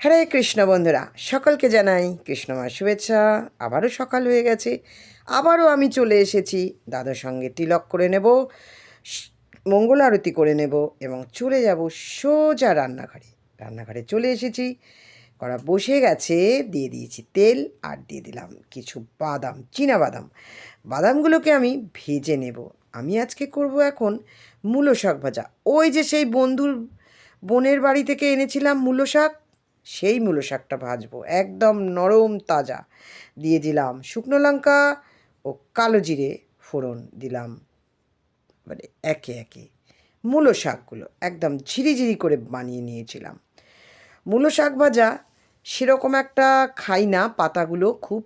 হরে কৃষ্ণ বন্ধুরা, সকলকে জানাই কৃষ্ণময় শুভেচ্ছা। আবারও সকাল হয়ে গেছে, আবারও আমি চলে এসেছি দাদার সঙ্গে তিলক করে নেব মঙ্গল আরতি করে নেব এবং চলে যাব সোজা রান্নাঘরে। রান্নাঘরে চলে এসেছি করা বসে গেছে, দিয়ে দিয়েছি তেল আর দিয়ে দিলাম কিছু বাদাম, চীনা বাদাম। বাদামগুলোকে আমি ভেজে নেব। আমি আজকে করব এখন মূলো শাক ভাজা। ওই যে সেই বন্ধুর বোনের বাড়ি থেকে এনেছিলাম মূলো শাক সেই মূলো শাকটা ভাজবো, একদম নরম তাজা। দিয়ে দিলাম শুকনো লঙ্কা ও কালো জিরে ফোড়ন দিলাম। মানে একে একে। মূলো শাকগুলো একদম ঝিরিঝিরি করে বানিয়ে নিয়েছিলাম। মূলো শাক ভাজা সেরকম একটা খাই না, পাতাগুলো খুব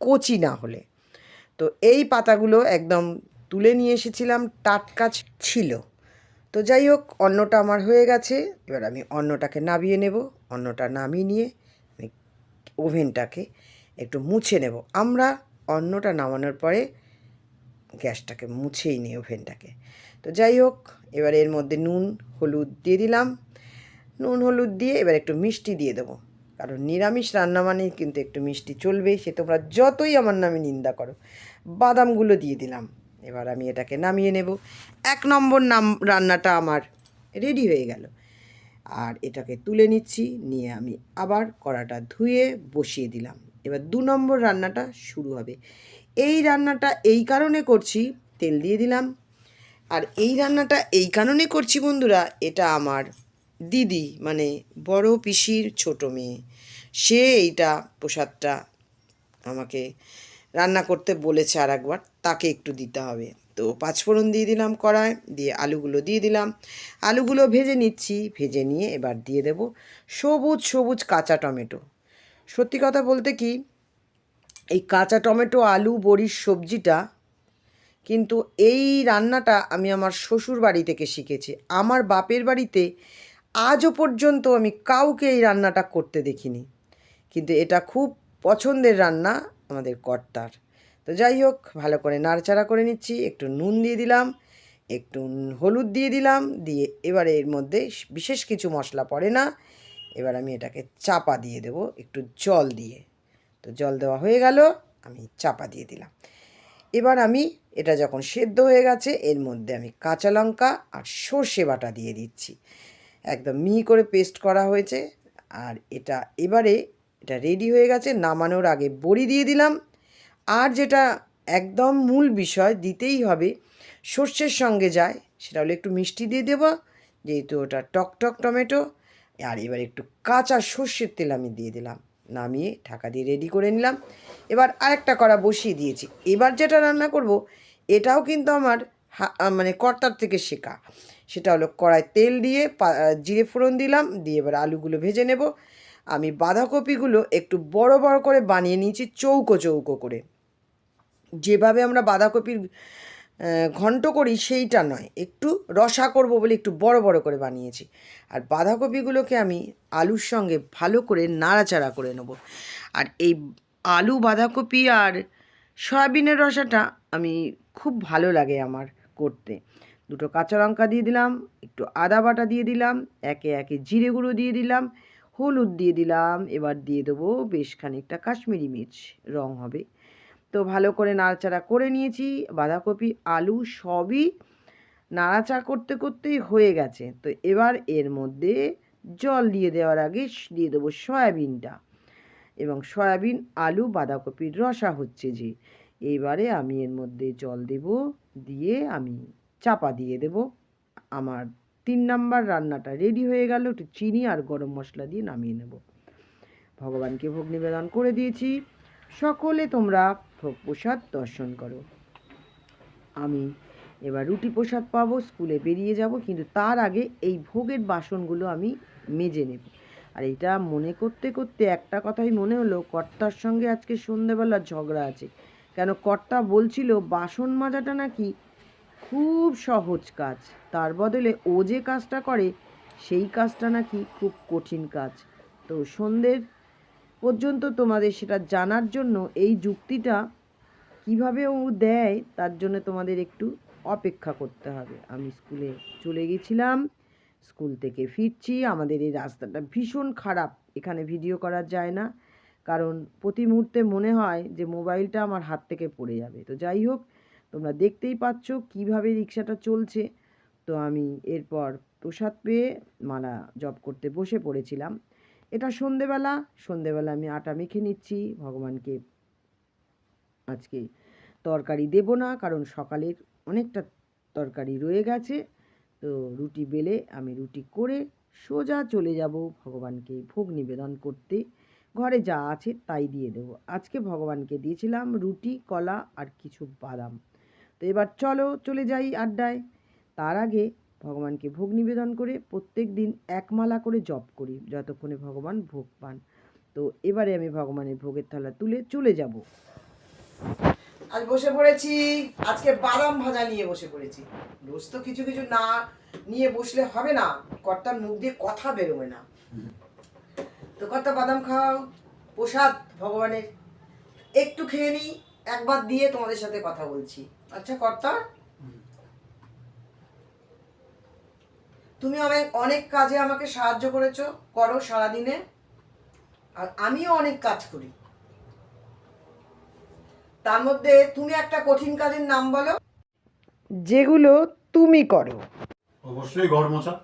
কচি না হলে। তো এই পাতাগুলো একদম তুলে নিয়ে এসেছিলাম, টাটকা ছিল। তো যাই হোক, অন্নটা আমার হয়ে গেছে। এবার আমি অন্নটাকে নামিয়ে নেব। অন্নটা নামিয়ে নিয়ে আমি ওভেনটাকে একটু মুছে নেব। আমরা অন্নটা নামানোর পরে গ্যাসটাকে মুছেই নিই ওভেনটাকে। তো যাই হোক, এবার এর মধ্যে নুন, হলুদ দিয়ে দিলাম। নুন, হলুদ দিয়ে এবার একটু মিষ্টি দিয়ে দেবো। কারণ নিরামিষ রান্না মানে কিন্তু একটু মিষ্টি চলবে সে তোমরা যতই আমার নামে নিন্দা করো, বাদামগুলো দিয়ে দিলাম। এবার আমি এটাকে নামিয়ে নেব। এক নম্বর নাম, রান্নাটা আমার রেডি হয়ে গেল। আর এটাকে তুলে নিচ্ছি, নিয়ে আমি আবার কড়াটা ধুয়ে বসিয়ে দিলাম। এবার দু নম্বর রান্নাটা শুরু হবে। এই রান্নাটা এই কারণে করছি, তেল দিয়ে দিলাম। আর এই রান্নাটা এই কারণে করছি বন্ধুরা, এটা আমার দিদি মানে বড় পিসির ছোট মেয়ে। সে এইটা প্রসাদটা আমাকে রান্না করতে বলেছে আর একবার তাকে একটু দিতে হবে। তো পাঁচফোড়ন দিয়ে দিলাম কড়ায় দিয়ে আলুগুলো দিয়ে দিলাম। আলুগুলো ভেজে নিচ্ছি, ভেজে নিয়ে এবার দিয়ে দেব সবুজ সবুজ কাঁচা টমেটো। সত্যি কথা বলতে কি, এই কাঁচা টমেটো, আলু, বড়ির সবজিটা কিন্তু এই রান্নাটা আমি আমার শ্বশুর বাড়ি থেকে শিখেছি। আমার বাপের বাড়িতে আজও পর্যন্ত আমি কাউকে এই রান্নাটা করতে দেখিনি। কিন্তু এটা খুব পছন্দের রান্না আমাদের কর্তার। তো যাই হোক, ভালো করে নাড়চাড়া করে নিচ্ছি, একটু নুন দিয়ে দিলাম, একটু হলুদ দিয়ে দিলাম, দিয়ে এবারে এর মধ্যে বিশেষ কিছু মশলা পড়ে না, এবার আমি এটাকে চাপা দিয়ে দেব একটু জল দিয়ে। তো জল দেওয়া হয়ে গেল, আমি চাপা দিয়ে দিলাম। এবার আমি এটা যখন সেদ্ধ হয়ে গেছে, এর মধ্যে আমি কাঁচা লঙ্কা আর সর্ষে বাটা দিয়ে দিচ্ছি। একদম মিহি করে পেস্ট করা হয়েছে, আর এটা এবারে এটা রেডি হয়ে গেছে, নামানোর আগে বড়ি দিয়ে দিলাম আর যেটা একদম মূল বিষয় দিতেই হবে, সর্ষের সঙ্গে যায়, সেটা হলো একটু মিষ্টি দিয়ে দেবো যেহেতু ওটা টক টক টমেটো, আর এবার একটু কাঁচা সর্ষের তেল আমি দিয়ে দিলাম, নামিয়ে ঢাকা দিয়ে রেডি করে নিলাম। এবার আরেকটা কড়া বসিয়ে দিয়েছি, এবার যেটা রান্না করব, এটাও কিন্তু আমার মানে কর্তার থেকে শেখা, সেটা হলো কড়ায় তেল দিয়ে জিরে ফোড়ন দিলাম, দিয়ে এবার আলুগুলো ভেজে নেব, আমি বাঁধাকপিগুলো একটু বড় বড় করে বানিয়ে নিয়েছি চৌকো চৌকো করে। যেভাবে আমরা বাঁধাকপির ঘন্ট করি সেইটা নয়। একটু রসা করব বলে একটু বড় বড় করে বানিয়েছি। আর বাঁধাকপিগুলোকে আমি আলুর সঙ্গে ভালো করে নাড়াচাড়া করে নেব। আর এই আলু, বাঁধাকপি আর সয়াবিনের রসাটা আমি খুব ভালো লাগে আমার করতে। দুটো কাঁচা লঙ্কা দিয়ে দিলাম, একটু আদা বাটা দিয়ে দিলাম, একে একে জিরে গুঁড়ো দিয়ে দিলাম, হলুদ দিয়ে দিলাম, এবার দিয়ে দেবো বেশ খানিকটা কাশ্মীরি মির্চ। রং হবে তো ভালো করে নাড়াচাড়া করে নিয়েছি। বাঁধাকপি, আলু সবই নাড়াচাড়া করতে করতেই হয়ে গেছে। তো এবার এর মধ্যে জল দিয়ে দেওয়ার আগে দিয়ে দেবো সয়াবিনটা। এবং সয়াবিন, আলু, বাঁধাকপির রসা হচ্ছে যে। এইবারে আমি এর মধ্যে জল দেব, দিয়ে আমি চাপা দিয়ে দেব। আমার তিন নাম্বার রান্নাটা রেডি হয়ে গেল, একটু চিনি আর গরম মশলা দিয়ে নামিয়ে নেব। ভগবানকে ভোগ নিবেদন করে দিয়েছি। সকলে তোমরা ভোগ প্রসাদ দর্শন করো। আমি এবার রুটি প্রসাদ পাবো, স্কুলে বেরিয়ে যাব, কিন্তু তার আগে এই ভোগের বাসনগুলো আমি মেজে নেব। আর এটা মনে করতে করতে একটা কথাই মনে হলো, কর্তার সঙ্গে আজকে সন্ধেবেলা ঝগড়া আছে। কেন কর্তা বলছিল, বাসন মাজাটা নাকি খুব সহজ কাজ, তার বদলে ও যে কাজটা করে, সেই কাজটা নাকি খুব কঠিন কাজ। তো সন্ধ্যের পর্যন্ত তোমাদের সেটা জানার জন্য এই যুক্তিটা কীভাবে ও দেয়, তার জন্য তোমাদের একটু অপেক্ষা করতে হবে। আমি স্কুলে চলে গেছিলাম, স্কুল থেকে ফিরছি, আমাদের এই রাস্তাটা ভীষণ খারাপ, এখানে ভিডিও করা যায় না। কারণ প্রতি মুহূর্তে মনে হয় যে মোবাইলটা আমার হাত থেকে পড়ে যাবে। তো যাই হোক, তোমরা দেখতেই পাচ্ছ কীভাবে রিক্সাটা চলছে। তো আমি এরপর প্রসাদ পেয়ে মালা জব করতে বসে পড়েছিলাম। এটা সন্ধেবেলা সন্ধেবেলা আমি আটা মেখে নিচ্ছি, ভগবানকে আজকে তরকারি দেব না, কারণ সকালের অনেকটা তরকারি রয়ে গেছে। তো রুটি বেলে আমি রুটি করে সোজা চলে যাব ভগবানকে ভোগ নিবেদন করতে। ঘরে যা আছে তাই দিয়ে দেব। আজকে ভগবানকে দিয়েছিলাম রুটি, কলা আর কিছু বাদাম। তো এবার চলো চলে যাই আড্ডায়। তার আগে ভগবানকে ভোগ নিবেদন করে প্রত্যেক দিন এক মালা করে জপ করি, যতক্ষণে ভগবান ভোগ পান। তো এবারে আমি ভগবানের ভোগের থালা তুলে চলে যাব। আজ বসে পড়েছি, আজকে বাদাম ভাজা নিয়ে বসে পড়েছি। রোজ তো কিছু কিছু না নিয়ে বসলে হবে না, কর্তার মুখ দিয়ে কথা বেরোবে না। তো কর্তা বাদাম খাও, প্রসাদ ভগবানের। একটু খেয়ে নিই, একবার দিয়ে তোমাদের সাথে কথা বলছি। আচ্ছা কর্তা? তুমি অনেক অনেক কাজে আমাকে সাহায্য করেছ করো সারাদিনে। আর আমিও অনেক কাজ করি। তার মধ্যে তুমি একটা কঠিন কাজের নাম বলো। যেগুলো তুমি করো। অবশ্যই ঘর মোছা।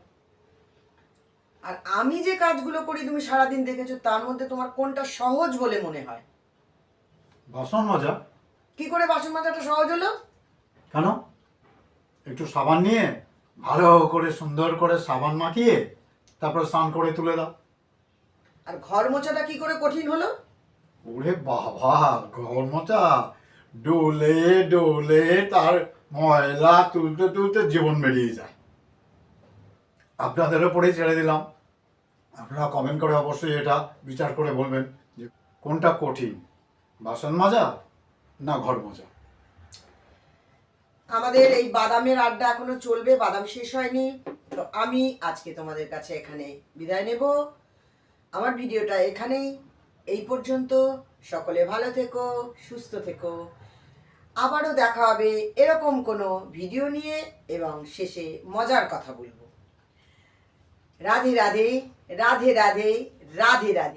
আর আমি যে কাজগুলো করি তুমি সারাদিন দেখেছ তার মধ্যে তোমার কোনটা সহজ বলে মনে হয়? বাসন মাজা। কি করে বাসন মাজাটা সহজ হলো? কেন? একটু সাবান নিয়ে ভালো করে সুন্দর করে সাবান মাখিয়ে তারপর স্নান করে তুলে দাও। আর ঘর মোছাটা কি করে কঠিন হলো? ওরে বাবা ঘর মোচা ডোলে ডোলে তার ময়লা তুলতে তুলতে জীবন বেরিয়ে যায়। আপনাদের ওপরেই ছেড়ে দিলাম। আপনারা কমেন্ট করে অবশ্যই এটা বিচার করে বলবেন যে কোনটা কঠিন বাসন মাজা না ঘর মোজা আমাদের এই বাদামের আড্ডা এখনও চলবে, বাদাম শেষ হয়নি। তো আমি আজকে তোমাদের কাছে এখানে বিদায় নেব। আমার ভিডিওটা এখানেই। এই পর্যন্ত সকলে ভালো থেকো, সুস্থ থেকো। আবারও দেখা হবে এরকম কোনো ভিডিও নিয়ে এবং শেষে মজার কথা বলব। রাধে রাধে রাধে রাধে রাধে রাধে।